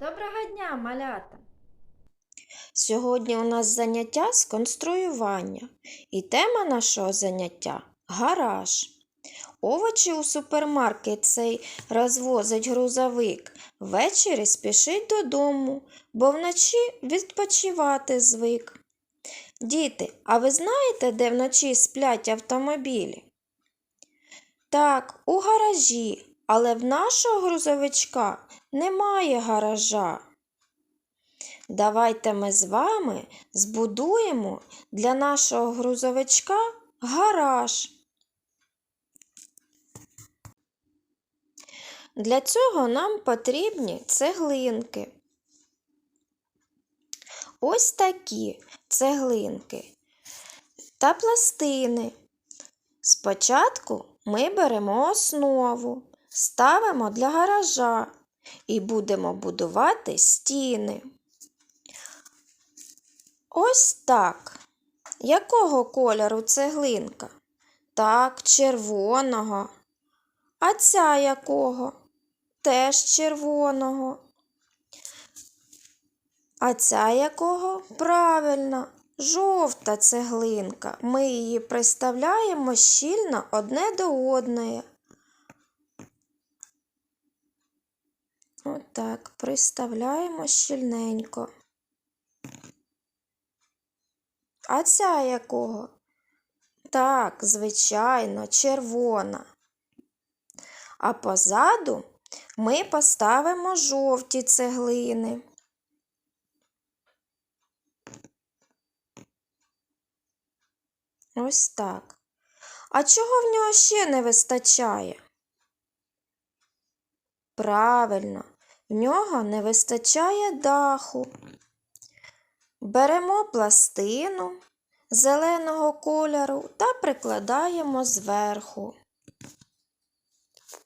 Доброго дня, малята! Сьогодні у нас заняття з конструювання, і тема нашого заняття гараж. Овочі у супермаркет цей розвозить грузовик. Ввечері спішить додому, бо вночі відпочивати звик. Діти, а ви знаєте, де вночі сплять автомобілі? Так, у гаражі, але в нашого грузовичка немає гаража. Давайте ми з вами збудуємо для нашого грузовичка гараж. Для цього нам потрібні цеглинки. Ось такі цеглинки та пластини. Спочатку ми беремо основу, ставимо для гаража і будемо будувати стіни. Ось так. Якого кольору цеглинка? Так, червоного. А ця якого? Теж червоного. А ця якого? Правильно, жовта цеглинка. Ми її приставляємо щільно одне до одної. Отак, приставляємо щільненько. А ця якого? Так, звичайно, червона. А позаду ми поставимо жовті цеглини. Ось так. А чого в нього ще не вистачає? Правильно, в нього не вистачає даху. Беремо пластину зеленого кольору та прикладаємо зверху.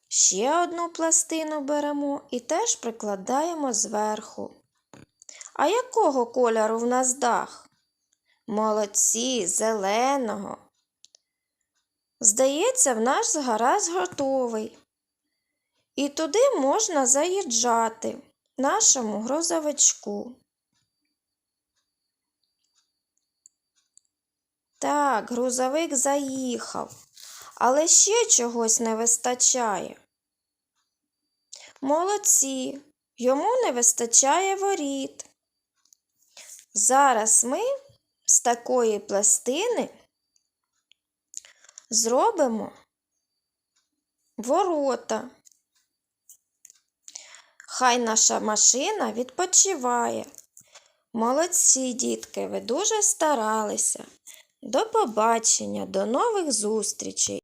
Ще одну пластину беремо і теж прикладаємо зверху. А якого кольору в нас дах? Молодці, зеленого. Здається, в наш гараж готовий. І туди можна заїжджати нашому грузовичку. Так, грузовик заїхав, але ще чогось не вистачає. Молодці, йому не вистачає воріт. Зараз ми з такої пластини зробимо ворота. Хай наша машина відпочиває. Молодці, дітки, ви дуже старалися. До побачення, до нових зустрічей!